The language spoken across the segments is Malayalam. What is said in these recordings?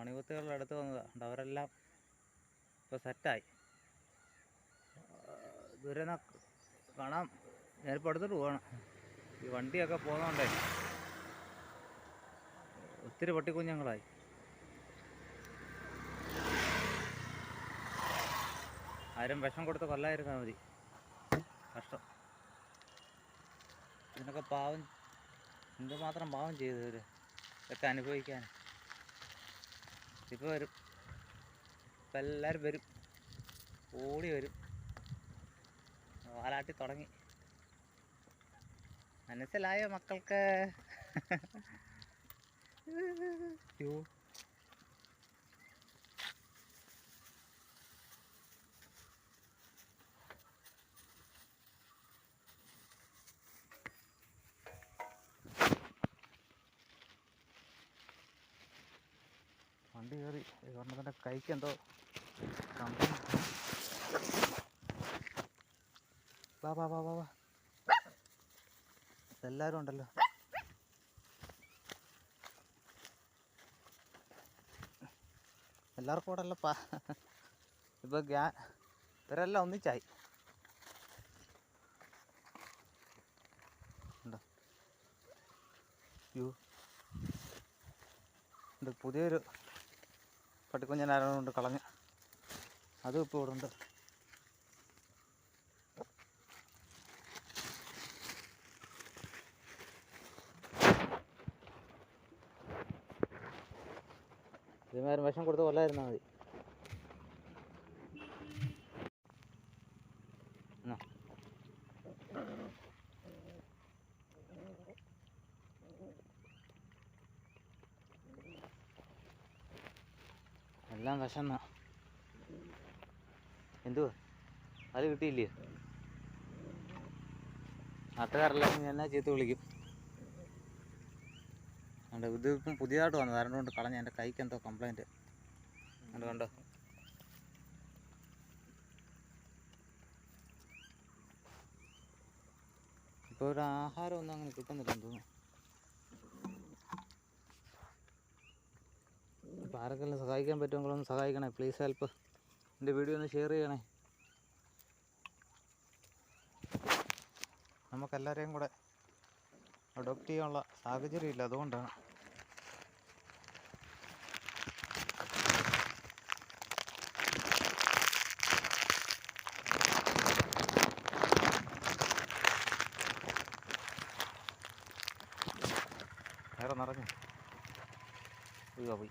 മണികുത്തികളുടെ അടുത്ത് വന്നതാണ് അവരെല്ലാം ഇപ്പോൾ സെറ്റായി ദൂരെ കാണാം ഞാനിപ്പോൾ അടുത്തോട്ട് പോകണം ഈ വണ്ടിയൊക്കെ പോകുന്നതുകൊണ്ടേ ഒത്തിരി പട്ടിക്കുഞ്ഞുങ്ങളായി. ആരും വിഷം കൊടുത്ത് കൊല്ലായിരുന്നാൽ മതി. കഷ്ടം. ഇതിനൊക്കെ പാവം എന്തുമാത്രം പാവം ചെയ്തു ഇവർ ഇതൊക്കെ അനുഭവിക്കാൻ ഇപ്പോൾ വരും. ഇപ്പം എല്ലാവരും വരും. ഓടി വരും. വാലാട്ടി തുടങ്ങി. മനസ്സിലായോ മക്കൾക്ക്? യ്യോ. വണ്ടി കയറി. ഒരെണ്ണത്തിന്റെ കൈക്ക് എന്തോ വാ വാ വാ വാ എല്ലാവരും ഉണ്ടല്ലോ. എല്ലാവർക്കും കൂടെ അല്ലപ്പാ. ഇപ്പോൾ ഗ്യാ ഇവരെല്ലാം ഒന്നിച്ചായി. പുതിയൊരു പട്ടിക്കുഞ്ഞനാരോണ്ട് കളഞ്ഞ് അതും ഇപ്പോൾ ഇവിടെ ഉണ്ട് ഇതുമാരും വിഷം കൊടുത്ത് കൊല്ലായിരുന്നാൽ മതി എന്നാ. എല്ലാം വിഷം എന്തു അത് കിട്ടിയില്ലേ? നാട്ടുകാരെല്ലാം എന്നാ ചീത്ത വിളിക്കും. കണ്ടോ ഇത് ഇപ്പം പുതിയതായിട്ട് വന്നത്. കാരണം കൊണ്ട് കളഞ്ഞ എന്റെ കൈക്ക് എന്തോ കംപ്ലൈന്റ് കണ്ടോ കണ്ടോ? ഇപ്പോൾ ഒരു ആഹാരമൊന്നും അങ്ങനെ കിട്ടുന്നില്ലെന്ന് തോന്നുന്നു. അപ്പോൾ ആരെങ്കിലും സഹായിക്കാൻ പറ്റുമെങ്കിൽ ഒന്ന് സഹായിക്കണേ. പ്ലീസ് ഹെൽപ്പ് എന്റെ വീഡിയോ ഒന്ന് ഷെയർ ചെയ്യണേ. നമുക്കെല്ലാവരെയും കൂടെ അഡോപ്റ്റ് ചെയ്യാനുള്ള സാഹചര്യം ഇല്ല അതുകൊണ്ടാണ്. വേറെ നിറഞ്ഞു പോയി.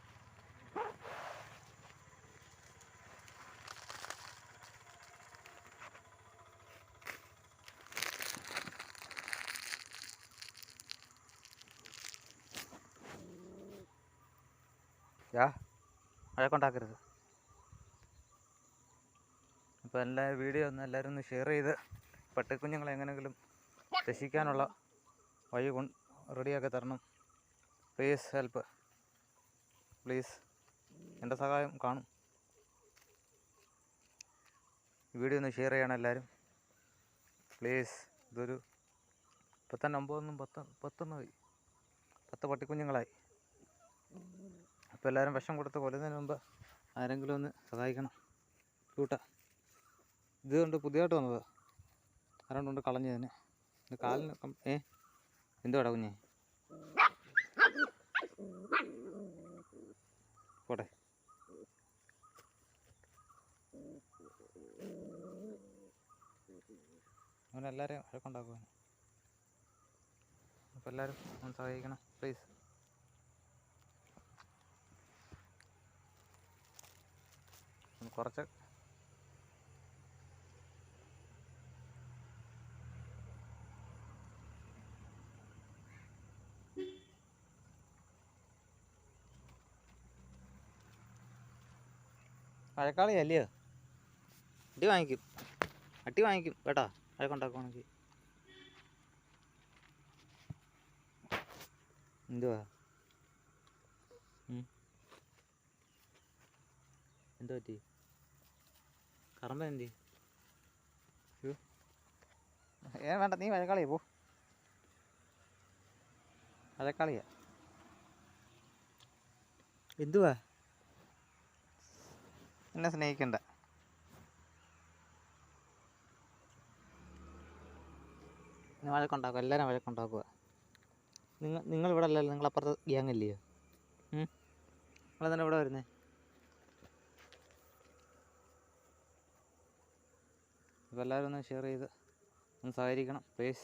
യാ അപ്പോൾ എല്ലാ വീഡിയോ ഒന്ന് എല്ലാവരും ഒന്ന് ഷെയർ ചെയ്ത് പട്ടിക്കുഞ്ഞുങ്ങളെ എങ്ങനെയെങ്കിലും രക്ഷിക്കാനുള്ള വഴി കൊണ്ട് റെഡിയാക്കി തരണം. പ്ലീസ് ഹെൽപ്പ് പ്ലീസ് എന്റെ സഹായം കാണും. വീഡിയോ ഒന്ന് ഷെയർ ചെയ്യണം എല്ലാവരും. പ്ലീസ് ഇതൊരു പത്തൊൻപതൊന്നും തന്നെ ഒമ്പതൊന്നും പത്ത് പത്തൊന്നായി പത്ത് പട്ടിക്കുഞ്ഞുങ്ങളായി. അപ്പോൾ എല്ലാവരും വിഷം കൊടുത്ത് കൊല്ലുന്നതിന് മുമ്പ് ആരെങ്കിലും ഒന്ന് സഹായിക്കണം. കൂട്ട. ഇത് കൊണ്ട് പുതിയതായിട്ട് വന്നതാ. ആരാണ്ടുകൊണ്ട് കളഞ്ഞതിന് ഇത് കാലിന് ഏ? എന്തുവാടാ കുഞ്ഞേ? പോട്ടെ. അവനെല്ലാവരെയും വഴക്കുണ്ടാക്കുവാൻ അപ്പോൾ എല്ലാവരും ഒന്ന് സഹായിക്കണം പ്ലീസ് കുറച്ച്. മഴക്കാളി അല്ലയോ? അടി വാങ്ങിക്കും. അടി വാങ്ങിക്കും. കേട്ടോ? വഴക്കുണ്ടാക്കുവാണെങ്കിൽ എന്തുവാ. പറ്റി കറമ്പ എന്തി ഏ വേണ്ട നീ വഴക്കാളിയാ പോ. വഴക്കാളിയാ എന്തുവാ? എന്നെ സ്നേഹിക്കണ്ട. വഴക്കുണ്ടാക്കുക എല്ലാവരും വഴക്കുണ്ടാക്കുക നിങ്ങൾ നിങ്ങൾ ഇവിടെ അല്ലല്ലോ നിങ്ങൾ അപ്പുറത്ത് ഗ്യാങ് ഇല്ലയോ? നിങ്ങൾ തന്നെ ഇവിടെ വരുന്നേ? അപ്പോൾ എല്ലാവരും ഒന്ന് ഷെയർ ചെയ്ത് ഒന്ന് സഹകരിക്കണം. പ്ലീസ്